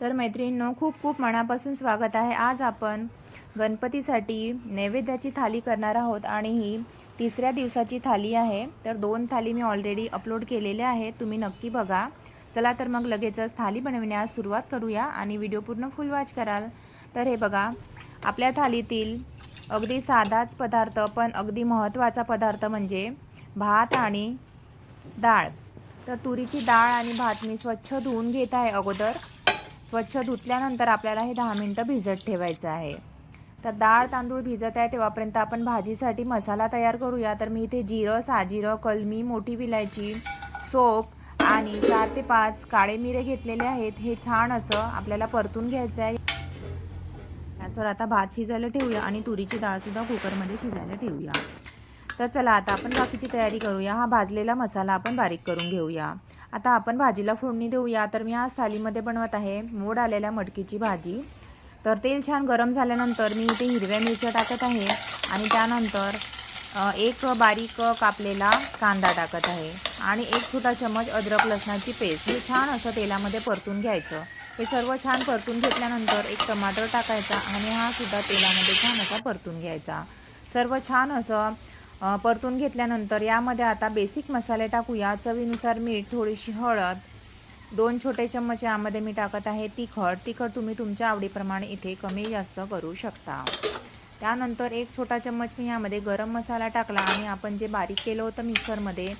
तर मैत्रिणींनो खूप खूप मनापासून स्वागत आहे. आज आपण गणपतीसाठी नैवेद्याची थाली करणार आहोत आणि ही तिसऱ्या दिवसाची थाली आहे. तर दोन थाली मी ऑलरेडी अपलोड केलेल्या आहेत. तुम्ही नक्की बघा. चला तर मग लगेचच थाली बनविण्यास सुरुवात करूया आणि व्हिडिओ पूर्ण फुल वॉच कराल. तर हे बघा आपल्या थालीतील अगदी साधाच पदार्थ पण अगदी महत्त्वाचा पदार्थ म्हणजे भात आणि डाळ. तर तुरीची डाळ आणि भात मी स्वच्छ धुवून घेत आहे अगोदर. स्वच्छ धुतल्यानंतर आपल्याला हे दहा मिनटं भिजत ठेवायचं आहे. तर डाळ तांदूळ भिजत आहे तेव्हापर्यंत आपण भाजीसाठी मसाला तयार करूया. तर मी इथे जिरं साजिरं कलमी मोठी विलायची सोप आणि चार ते पाच काळे मिरे घेतलेले आहेत. हे छान असं आपल्याला परतून घ्यायचं आहे. त्याचवर आता भात शिजायला ठेवूया आणि तुरीची डाळसुद्धा कुकरमध्ये शिजायला ठेवूया. तर चला आता आपण बाकीची तयारी करूया. हा भाजलेला मसाला आपण बारीक करून घेऊया. आता आपण भाजीला फोडणी देऊया. तर मी आज थालीमध्ये बनवत आहे मोड आलेल्या मटकीची भाजी. तर तेल छान गरम झाल्यानंतर मी इथे हिरव्या मिरच्या टाकत आहे आणि त्यानंतर एक बारीक कापलेला कांदा टाकत आहे आणि एक छोटा चमच अद्रक लसणाची पेस्ट. हे छान असं तेलामध्ये परतून घ्यायचं. हे सर्व छान परतून घेतल्यानंतर एक टमाटर टाकायचा आणि हा सुद्धा तेलामध्ये छान असा परतून घ्यायचा. सर्व छान असं परतून घेतल्यानंतर यामध्ये आता बेसिक मसाले टाकूया. चवीनुसार मीठ थोडीशी हळद दोन छोटे चम्मच यामध्ये मी टाकत आहे तिखट. तिखट तुम्ही तुमच्या आवडीप्रमाणे इथे कमी जास्त करू शकता. त्यानंतर एक छोटा चम्मच मी यामध्ये गरम मसाला टाकला आणि आपण जे बारीक केलं होतं मिक्सरमध्ये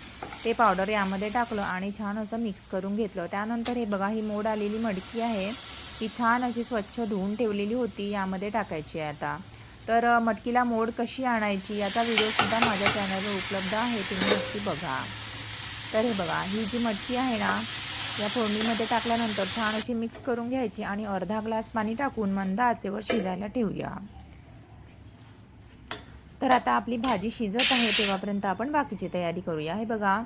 ते पावडर यामध्ये टाकलं आणि छान असं मिक्स करून घेतलं. त्यानंतर हे बघा ही मोड आलेली मडकी आहे. ती छान अशी स्वच्छ धुवून ठेवलेली होती यामध्ये टाकायची आहे आता. तर मटकीला मोड कशी आणायची याचा व्हिडिओसुद्धा माझ्या चॅनलवर उपलब्ध आहे. तुम्ही नक्की बघा. तर हे बघा ही जी मटकी आहे ना या फोडणीमध्ये टाकल्यानंतर छान अशी मिक्स करून घ्यायची आणि अर्धा ग्लास पाणी टाकून मंद आचेवर शिजायला ठेवूया. तर आता आपली भाजी शिजत आहे तेव्हापर्यंत आपण बाकीची तयारी करूया. हे बघा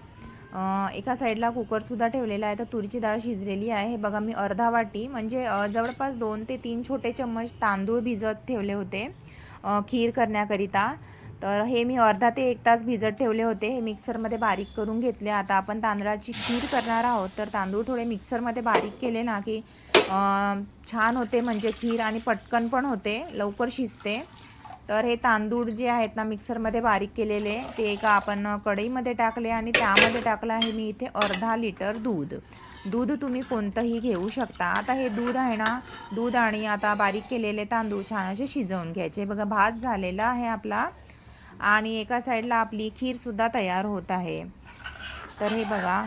एका साईडला कुकरसुद्धा ठेवलेला आहे. तर तुरीची डाळ शिजलेली आहे. हे बघा मी अर्धा वाटी म्हणजे जवळपास दोन ते तीन छोटे चम्मच तांदूळ भिजत ठेवले होते. खीर करण्याकरिता. तर हे मी अर्धा ते एक तास भिजत ठेवले होते. हे मिक्सरमध्ये बारीक करून घेतले. आता आपण तांदळाची खीर करणार आहोत. तर तांदूळ थोडे मिक्सरमध्ये बारीक केले ना की छान होते. म्हणजे खीर आणि पटकन पण होते. लवकर शिजते. तर हे तांदूळ जे आहेत ना मिक्सरमध्ये बारीक केलेले ते एका आपण कढईमध्ये टाकले आणि त्यामध्ये टाकलं आहे मी इथे अर्धा लिटर दूध. दूध तुम्ही कोणतंही घेऊ शकता. आता हे दूध आहे ना दूध आणि आता बारीक केलेले तांदूळ छान असे शिजवून घ्यायचे. बघा भात झालेला आहे आपला. आणि एका साईडला आपली खीरसुद्धा तयार होत आहे. तर हे बघा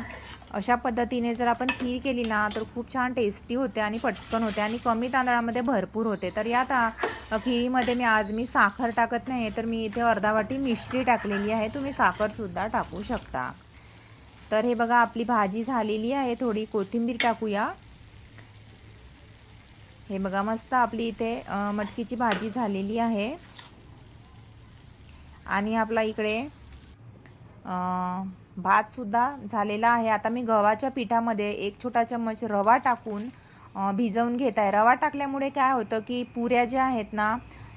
अशा पद्धतीने जर आपण खीर केली ना तर खूप छान टेस्टी होते आणि पटकन होते आणि कमी तांदळामध्ये भरपूर होते. तर या ता खिरीमध्ये मी आज मी साखर टाकत नाही तर मी इथे अर्धा वाटी मिश्री टाकलेली आहे. तुम्ही साखरसुद्धा टाकू शकता. तर हे बघा आपली भाजी झालेली आहे. थोडी कोथिंबीर टाकूया. हे बघा मस्त आपली इथे मटकीची भाजी झालेली आहे. आणि आपला इकडे भातसुद्धा झालेला आहे. आता मी गव्हाच्या पिठामध्ये एक छोटा चम्मच रवा टाकून भिजवून घेत आहे रवा टाकल्यामुळे काय होतं की पुऱ्या ज्या आहेत ना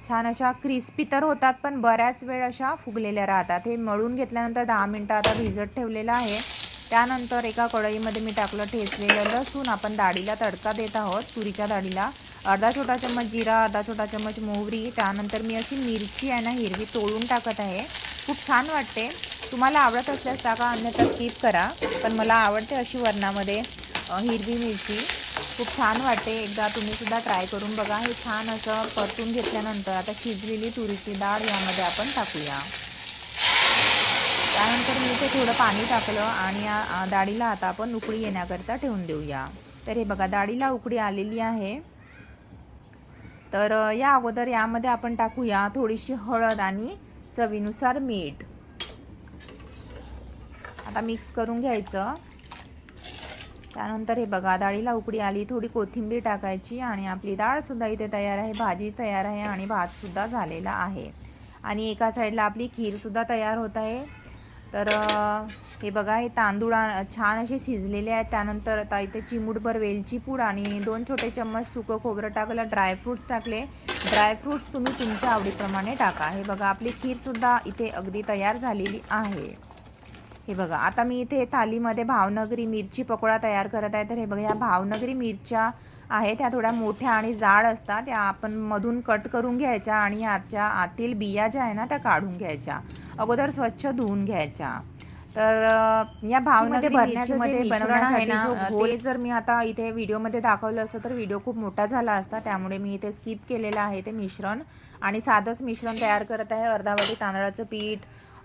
छान अशा क्रिस्पी तर होतात पण बऱ्याच वेळ अशा फुगलेल्या राहतात. हे मळून घेतल्यानंतर दहा मिनटं आता भिजत ठेवलेलं आहे. त्यानंतर एका कढईमध्ये मी टाकलं ठेचलेलं लसूण. आपण डाळीला तडका देत आहोत तुरीच्या डाळीला अर्धा छोटा चम्मच जिरा अर्धा छोटा चम्मच मोहरी. त्यानंतर मी अशी मिरची आहे ना हिरवी तोडून टाकत आहे. खूप छान वाटते. तुम्हाला आवडत असल्यास टाका अन्यथा स्किप करा पण मला आवडते अशी वरणामध्ये हिरवी मिरची. खूप छान वाटते. एकदा तुम्ही सुद्धा ट्राय करून बघा. हे छान असं परतून घेतल्यानंतर आता शिजलेली तुरीची डाळ यामध्ये आपण टाकूया. त्यानंतर मी इथे थोडं पाणी टाकलं आणि या डाळीला आता आपण उकळी येण्याकरता ठेवून देऊया. तर हे बघा डाळीला उकळी आलेली आहे. तर या अगोदर यामध्ये आपण टाकूया थोडीशी हळद आणि चवीनुसार मीठ. आता मिक्स करून घ्यायचं. त्यानंतर हे बघा डाळीला उकडी आली थोडी कोथिंबीर टाकायची आणि आपली डाळसुद्धा इथे तयार आहे भाजी तयार आहे आणि भातसुद्धा झालेला आहे. आणि एका साईडला आपली खीरसुद्धा तयार होत आहे. तर हे बघा हे तांदूळ छान असे शिजलेले आहेत. त्यानंतर आता इथे चिमूटभर वेलची पूड आणि दोन छोटे चम्मच सुकं खोबरं टाकलं ड्रायफ्रूट्स टाकले. ड्रायफ्रूट्स तुम्ही तुमच्या आवडीप्रमाणे टाका. हे बघा आपली खीरसुद्धा इथे अगदी तयार झालेली आहे. हे बघा आता मी इथे थालीमध्ये भावनगरी मिरची पकोडा तयार करत आहे. तर हे बघा ह्या भावनगरी मिरच्या आहेत. त्या थोड्या मोठ्या आणि जाड असतात. त्या आपण मधून कट करून घ्यायच्या आणि याच्या आतील बिया ज्या आहे ना त्या काढून घ्यायच्या. अगोदर स्वच्छ धुवून घ्यायच्या. तर या भावमध्ये आहे ना ते जर मी आता इथे व्हिडिओमध्ये दाखवलं असतं तर व्हिडिओ खूप मोठा झाला असता. त्यामुळे मी इथे स्किप केलेलं आहे ते मिश्रण. आणि साधंच मिश्रण तयार करत आहे. अर्धा वाटी तांदळाचं पीठ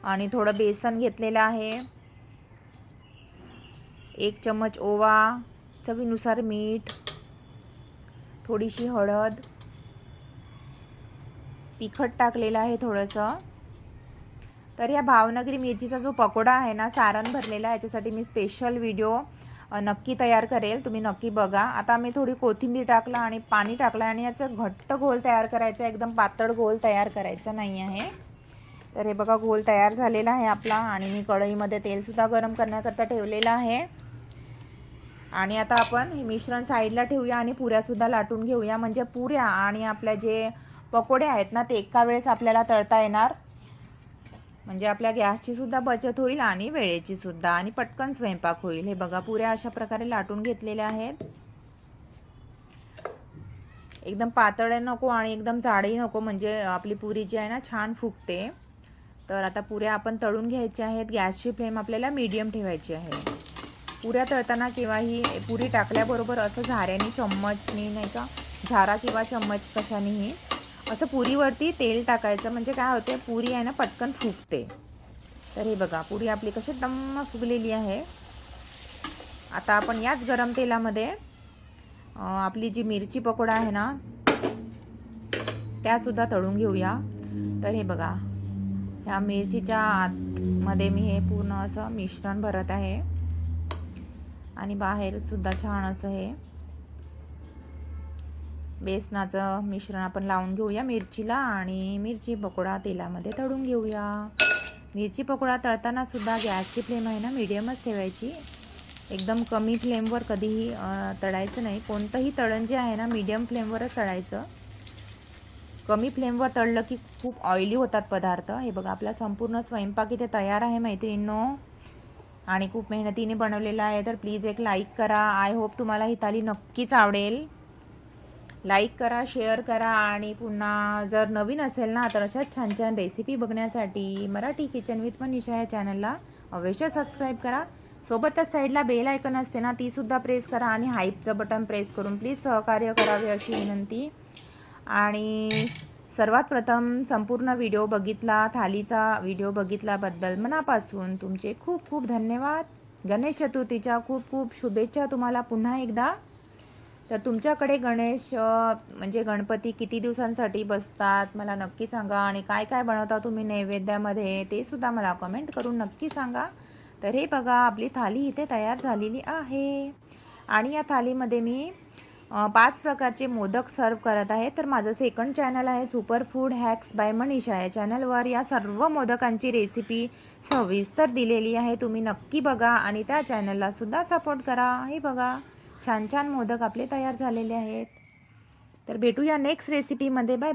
आणि थोडं बेसन घेतलेलं आहे. एक चम्मच ओवा चवीनुसार मीठ थोडीशी हळद. तिखट टाकलेलं आहे थोडंसं. तर या भावनगरी मिरचीचा जो पकोडा आहे ना सारण भरलेला आहे याच्यासाठी मी स्पेशल व्हिडिओ नक्की तयार करेल. तुम्ही नक्की बघा. आता मी थोडी कोथिंबीर टाकलं आणि पाणी टाकलं आणि याचं घट्ट घोल तयार करायचं एकदम पातळ घोल तयार करायचा नाही आहे. तर हे बघा घोल तयार झालेला आहे आपला आणि मी कढईमध्ये तेलसुद्धा गरम करण्याकरता ठेवलेलं आहे. आणि आता आपण हे मिश्रण साईडला ठेवूया आणि पुऱ्यासुद्धा लाटून घेऊया. म्हणजे पुऱ्या आणि आपल्या जे पकोडे आहेत ना ते एका वेळेस आपल्याला तळता येणार. म्हणजे आपल्या गॅसची सुद्धा बचत होईल आणि वेळेची सुद्धा आणि पटकन स्वयंपाक होईल. हे बघा पुऱ्या अशा प्रकारे लाटून घेतलेल्या आहेत. एकदम पातळ नको आणि एकदम जाडही नको म्हणजे आपली पुरी जी आहे ना छान फुगते. तर आता पुऱ्या आपण तळून घ्यायच्या आहेत. गॅसची फ्लेम आपल्याला मीडियम ठेवायची आहे. पुऱ्या तळताना केव्हाही पुरी टाकल्याबरोबर असं झाऱ्याने चम्मचनी नाही का झारा किंवा चम्मच कशानेही असं पुरीवरती तेल टाकायचं. म्हणजे काय होते पुरी आहे ना पटकन फुगते. तर हे बघा पुरी आपली कशी दम्म फुगलेली आहे. आता आपण याच गरम तेलामध्ये आपली जी मिरची पकोडा आहे ना त्यासुद्धा तळून घेऊया. तर हे बघा ह्या मिरचीच्या आतमध्ये मी हे पूर्ण असं मिश्रण भरत आहे. आणि बाहेरसुद्धा छान असं हे बेसनाचं मिश्रण आपण लावून घेऊया मिरचीला आणि मिरची पकोडा तेलामध्ये तळून घेऊया. मिरची पकोडा तळताना सुद्धा गॅसची फ्लेम आहे ना मीडियमच ठेवायची. एकदम कमी फ्लेमवर कधीही तळायचं नाही. कोणतंही तळण जे आहे ना मीडियम फ्लेमवरच तळायचं. कमी फ्लेमवर तळलं की खूप ऑइली होतात पदार्थ. हे बघा आपला संपूर्ण स्वयंपाक इथे तयार आहे मैत्रिणींनो. आणि खूप मेहनतीने बनवलेला आहे. तर प्लीज एक लाईक करा. आय होप तुम्हाला ही थाली नक्कीच आवडेल. लाईक करा शेअर करा आणि पुन्हा जर नवीन असेल ना तर अशाच छान छान रेसिपी बघण्यासाठी मराठी किचन विथ मनीषा या चॅनलला अवश्य सबस्क्राईब करा. सोबतच साईडला बेल आयकन असते ना तीसुद्धा प्रेस करा आणि हाईपचं बटन प्रेस करून प्लीज सहकार्य करावे अशी विनंती. आणि सर्वात प्रथम संपूर्ण व्हिडिओ बघितला थालीचा व्हिडिओ बघितल्याबद्दल मनापासून तुमचे खूप खूप धन्यवाद. गणेश चतुर्थीच्या खूप खूप शुभेच्छा तुम्हाला पुन्हा एकदा. तर तुमच्याकडे गणेश म्हणजे गणपती किती दिवसांसाठी बसतात मला नक्की सांगा आणि काय काय बनवता तुम्ही नैवेद्यामध्ये ते सुद्धा मला कमेंट करून नक्की सांगा. तर हे बघा आपली थाली इथे तयार झालेली आहे. आणि या थालीमध्ये मी पाच प्रकारचे मोदक सर्व करत आहे. तर माझं सेकंड चॅनल आहे super food hacks by Manisha या चॅनलवर या सर्व मोदकांची रेसिपी सविस्तर दिलेली आहे. तुम्ही नक्की बघा आणि त्या चॅनलला सुद्धा सपोर्ट करा. हे बघा छान छान मोदक आपले तयार झालेले आहेत. तर भेटूया नेक्स्ट रेसिपीमध्ये बाय बाय